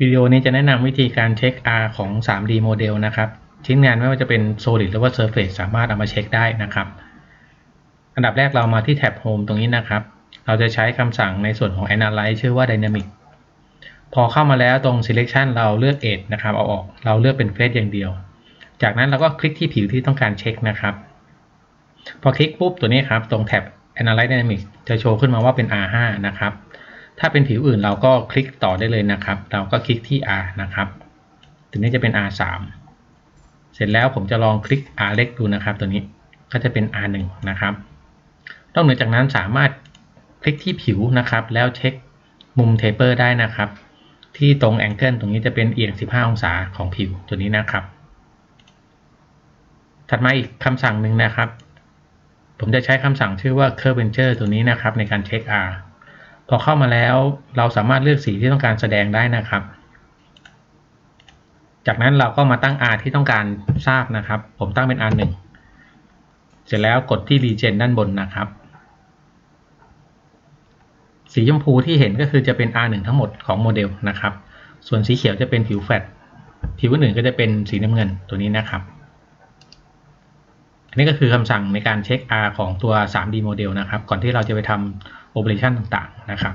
วิดีโอนี้จะแนะนำวิธีการเช็ค R ของ 3D โมเดลนะครับ ชิ้นงานไม่ว่าจะเป็น Solid หรือว่า Surface สามารถเอามาเช็คได้นะครับ อันดับแรกเรามาที่แท็บ Home ตรงนี้นะครับ เราจะใช้คำสั่งในส่วนของ Analyze ชื่อว่า Dynamic พอเข้ามาแล้วตรง Selection เราเลือก Edge นะครับ เอาออก เราเลือกเป็น Face อย่างเดียว จากนั้นเราก็คลิกที่ผิวที่ต้องการเช็คนะครับ พอคลิกปุ๊บตัวนี้ครับ ตรงแท็บ Analyze Dynamic จะโชว์ขึ้นมาว่าเป็น R5 นะครับ ถ้าเป็นผิวอื่นเราก็คลิกต่อได้เลยนะครับ เราก็คลิกที่ R นะครับ ตัวนี้จะเป็น R3 เสร็จแล้วผมจะลองคลิก R เล็กดูนะครับ ตัวนี้ก็จะเป็น R1 นะครับนอกเหนือจากนั้นสามารถคลิกที่ผิวนะครับ แล้วเช็คมุมเทเปอร์ได้นะครับ ที่ตรงแองเกิลตรงนี้จะเป็นเอียง 15 องศาของผิวตัวนี้นะครับ ถัดมาอีกคำสั่งหนึ่งนะครับ ผมจะใช้คำสั่งชื่อว่า curvature ตัวนี้นะครับในการเช็ค R พอเข้ามาแล้วเราสามารถเลือกสีที่ต้องการแสดงได้นะครับ จากนั้นเราก็มาตั้ง R ที่ต้องการทราบนะครับ ผมตั้งเป็น R1 เสร็จแล้วกดที่ Regen ด้านบนนะครับ สีชมพูที่เห็นก็คือจะเป็น R1 ทั้งหมดของโมเดลนะครับ ส่วนสีเขียวจะเป็นผิวแฟตผิวอื่นก็จะเป็นสีน้ำเงินตัวนี้นะครับ อันนี้ก็คือคำสั่งในการเช็ค R ของตัว 3D โมเดลนะครับ ก่อนที่เราจะไปทำ โอ per ation ต่างๆนะครับ